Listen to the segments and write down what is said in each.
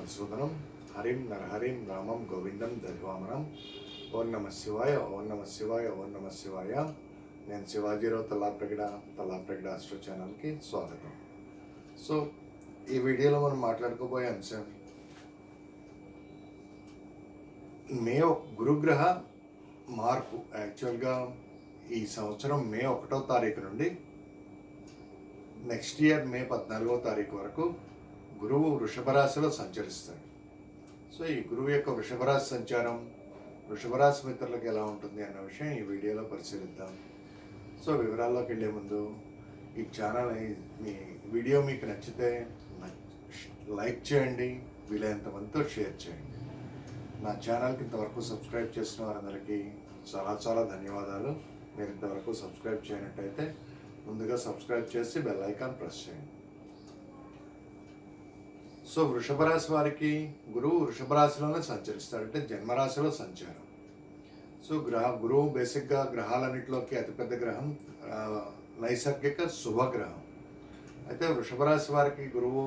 మధుసూదనం హరిం నరహరిం రామం గోవిందం దధివామనం ఓం నమ శివాయ ఓం నమ శివాయ ఓం నమ శివాయ నేను శివాజీరావు తల్లాప్రగడ తల్లాప్రగడ అస్ట్రో ఛానల్కి స్వాగతం సో ఈ వీడియోలో మనం మాట్లాడుకోబోయే అంశం మే ఒక- గురుగ్రహ మార్పు. యాక్చువల్గా ఈ సంవత్సరం మే ఒకటో తారీఖు నుండి నెక్స్ట్ ఇయర్ మే పద్నాలుగో తారీఖు వరకు గురువు వృషభరాశిలో సంచరిస్తాడు. సో ఈ గురువు యొక్క వృషభరాశి సంచారం వృషభరాశి మిత్రులకు ఎలా ఉంటుంది అన్న విషయం ఈ వీడియోలో పరిశీలిద్దాం. సో వివరాల్లోకి వెళ్ళే ముందు ఈ ఛానల్ మీ వీడియో మీకు నచ్చితే లైక్ చేయండి వీలైనంత మందితో షేర్ చేయండి. నా ఛానల్కి ఇంతవరకు సబ్స్క్రైబ్ చేసిన వారందరికీ చాలా చాలా ధన్యవాదాలు. మీరు ఇంతవరకు సబ్స్క్రైబ్ చేయనట్టయితే ముందుగా సబ్స్క్రైబ్ చేసి బెల్ ఐకాన్ ప్రెస్ చేయండి. సో వృషభ రాశి వారికి గురువు వృషభ రాశిలోనే సంచరిస్తాడు అంటే జన్మరాశిలో సంచారం. సో గ్రహ గురువు బేసిక్గా గ్రహాలన్నింటిలోకి అతిపెద్ద గ్రహం నైసర్గిక శుభగ్రహం. అయితే వృషభ రాశి వారికి గురువు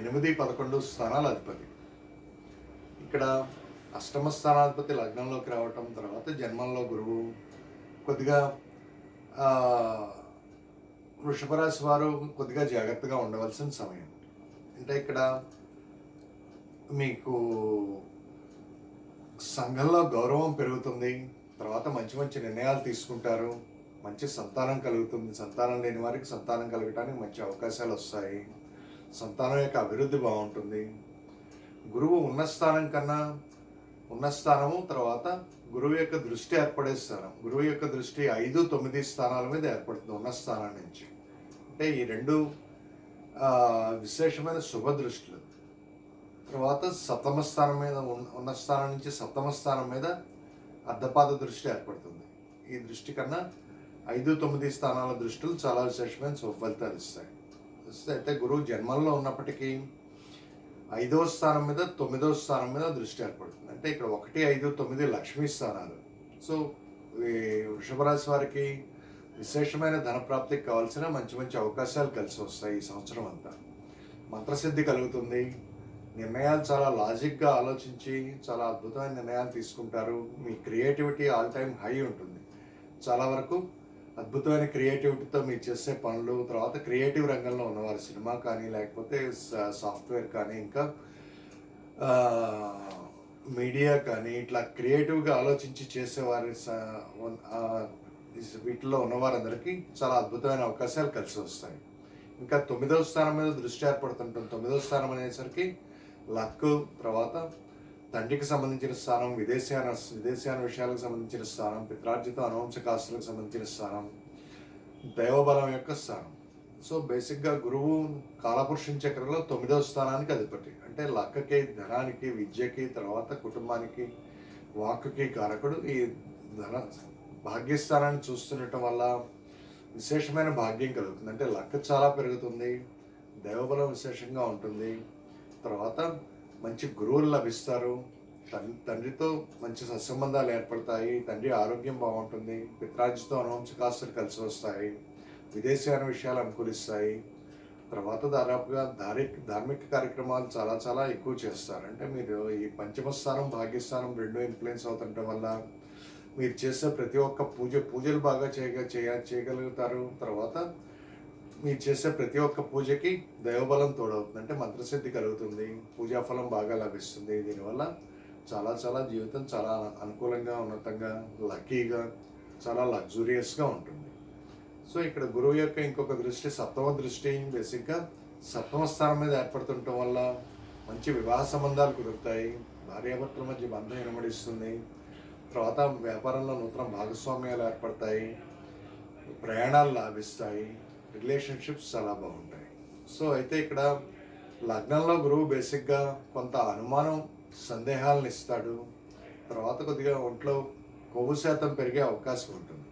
ఎనిమిది పదకొండు స్థానాల అధిపతి. ఇక్కడ అష్టమ స్థానాధిపతి లగ్నంలోకి రావటం తర్వాత జన్మంలో గురువు కొద్దిగా వృషభరాశి వృషభ రాశి వారు కొద్దిగా జాగ్రత్తగా ఉండవలసిన సమయం. అంటే ఇక్కడ మీకు సంఘంలో గౌరవం పెరుగుతుంది తర్వాత మంచి మంచి నిర్ణయాలు తీసుకుంటారు మంచి సంతానం కలుగుతుంది సంతానం లేని వారికి సంతానం కలగటానికి మంచి అవకాశాలు వస్తాయి సంతానం యొక్క అభివృద్ధి బాగుంటుంది. గురువు ఉన్న స్థానం కన్నా ఉన్న స్థానము తర్వాత గురువు యొక్క దృష్టి ఏర్పడే స్థానం గురువు యొక్క దృష్టి ఐదు తొమ్మిది స్థానాల మీద ఏర్పడుతుంది ఉన్న స్థానం నుంచి. అంటే ఈ రెండు విశేషమైన శుభ దృష్టిలు తర్వాత సప్తమ స్థానం మీద ఉన్న- స్థానం నుంచి సప్తమ స్థానం మీద అర్ధపాద దృష్టి ఏర్పడుతుంది. ఈ దృష్టి కన్నా ఐదు తొమ్మిది స్థానాల దృష్టిలు చాలా విశేషమైన శుభఫలితాలు ఇస్తాయి. అయితే గురువు జన్మంలో ఉన్నప్పటికీ ఐదవ స్థానం మీద తొమ్మిదవ స్థానం మీద దృష్టి ఏర్పడుతుంది. అంటే ఇక్కడ ఒకటి ఐదు తొమ్మిది లక్ష్మీ స్థానాలు. సో ఈ వృషభ రాశి వారికి విశేషమైన ధన ప్రాప్తికి కావాల్సిన మంచి మంచి అవకాశాలు కలిసి వస్తాయి ఈ సంవత్సరం అంతా. మంత్రసిద్ధి కలుగుతుంది. నిర్ణయాలు చాలా లాజిక్గా ఆలోచించి చాలా అద్భుతమైన నిర్ణయాలు తీసుకుంటారు. మీ క్రియేటివిటీ ఆల్ టైమ్ హై ఉంటుంది. చాలా వరకు అద్భుతమైన క్రియేటివిటీతో మీరు చేసే పనులు తర్వాత క్రియేటివ్ రంగంలో ఉన్నవారు సినిమా కానీ లేకపోతే సా- సాఫ్ట్వేర్ కానీ ఇంకా మీడియా కానీ ఇట్లా క్రియేటివ్గా ఆలోచించి చేసేవారి వీటిలో ఉన్నవారందరికీ చాలా అద్భుతమైన అవకాశాలు కలిసి వస్తాయి. ఇంకా తొమ్మిదవ స్థానం మీద దృష్టి ఏర్పడుతుంటుంది తొమ్మిదవ స్థానం అనేసరికి లక్ తర్వాత తండ్రికి సంబంధించిన స్థానం విదేశీయాన విదేశీయాన విషయాలకు సంబంధించిన స్థానం పిత్రార్జిత అనువంశకాస్తులకు సంబంధించిన స్థానం దైవబలం యొక్క స్థానం. సో బేసిక్గా గురువు కాలపురుషుని చక్రంలో తొమ్మిదవ స్థానానికి అధిపతి. అంటే లక్కకి ధనానికి విద్యకి తర్వాత కుటుంబానికి వాక్కి కారకుడు ఈ ధన భాగ్యస్థానాన్ని చూస్తుండటం వల్ల విశేషమైన భాగ్యం కలుగుతుంది. అంటే లక్క చాలా పెరుగుతుంది దైవబలం విశేషంగా ఉంటుంది. తర్వాత మంచి గురువులు లభిస్తారు. తన్- తండ్రితో మంచి సత్సంబంధాలు ఏర్పడతాయి. తండ్రి ఆరోగ్యం బాగుంటుంది. పిత్రాజితో అనువంశకాస్తులు కలిసి వస్తాయి. విదేశీయాన విషయాలు అనుకూలిస్తాయి. తర్వాత దాదాపుగా ధార్మిక ధార్మిక కార్యక్రమాలు చాలా చాలా ఎక్కువ చేస్తారు. అంటే మీరు ఈ పంచమ స్థానం భాగ్యస్థానం రెండు ఇన్ఫ్లుయెన్స్ అవుతుండటం వల్ల మీరు చేసే ప్రతి ఒక్క పూజ పూజలు బాగా చేయగ చేయ చేయగలుగుతారు. తర్వాత మీరు చేసే ప్రతి ఒక్క పూజకి దైవబలం తోడవుతుంది. అంటే మంత్రసిద్ధి కలుగుతుంది. పూజాఫలం బాగా లభిస్తుంది. దీనివల్ల చాలా చాలా జీవితం చాలా అనుకూలంగా ఉన్నతంగా లక్కీగా చాలా లగ్జూరియస్గా ఉంటుంది. సో ఇక్కడ గురువు యొక్క ఇంకొక దృష్టి సప్తమ దృష్టి బేసిక్గా సప్తమ స్థానం మీద ఏర్పడుతుండటం వల్ల మంచి వివాహ సంబంధాలు కుదురుతాయి. భార్యాభర్తల మధ్య బంధం వినమడిస్తుంది తర్వాత వ్యాపారంలో నూతన భాగస్వామ్యాలు ఏర్పడతాయి ప్రయాణాలు లాభిస్తాయి రిలేషన్షిప్స్ చాలా బాగుంటాయి. సో అయితే ఇక్కడ లగ్నంలో గురువు బేసిక్గా కొంత అనుమానం సందేహాలను ఇస్తాడు. తర్వాత కొద్దిగా ఒంట్లో కొవ్వు శాతం పెరిగే అవకాశం ఉంటుంది.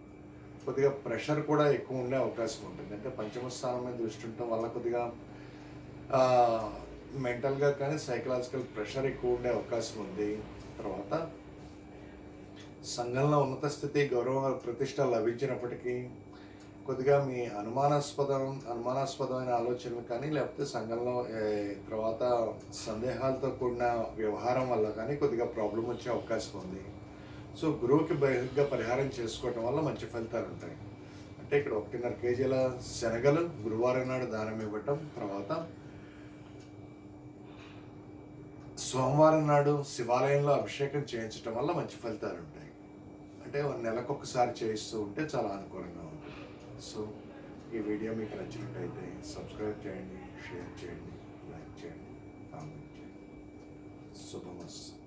కొద్దిగా ప్రెషర్ కూడా ఎక్కువ ఉండే అవకాశం ఉంటుంది. అంటే పంచమ స్థానం మీద దృష్టి ఉండటం వల్ల కొద్దిగా మెంటల్గా కానీ సైకలాజికల్ ప్రెషర్ ఎక్కువ ఉండే అవకాశం ఉంది. తర్వాత సంఘంలో ఉన్నత స్థితి గౌరవ ప్రతిష్ట లభించినప్పటికీ కొద్దిగా మీ అనుమానాస్పదం అనుమానాస్పదమైన ఆలోచనలు కానీ లేకపోతే సంఘంలో తర్వాత సందేహాలతో కూడిన వ్యవహారం వల్ల కానీ కొద్దిగా ప్రాబ్లం వచ్చే అవకాశం ఉంది. సో గురువుకి బహిర్గా పరిహారం చేసుకోవటం వల్ల మంచి ఫలితాలు ఉంటాయి. అంటే ఇక్కడ ఒకటిన్నర కేజీల శనగలు గురువారం నాడు దానం ఇవ్వటం తర్వాత సోమవారం నాడు శివాలయంలో అభిషేకం చేయించడం వల్ల మంచి ఫలితాలు ఉంటాయి. అంటే ఒక నెలకొకసారి చేయిస్తూ ఉంటే చాలా అనుకూలంగా ఉంటుంది. సో ఈ వీడియో మీకు నచ్చినట్టయితే సబ్స్క్రైబ్ చేయండి షేర్ చేయండి లైక్ చేయండి కామెంట్ చేయండి. శుభమస్తు.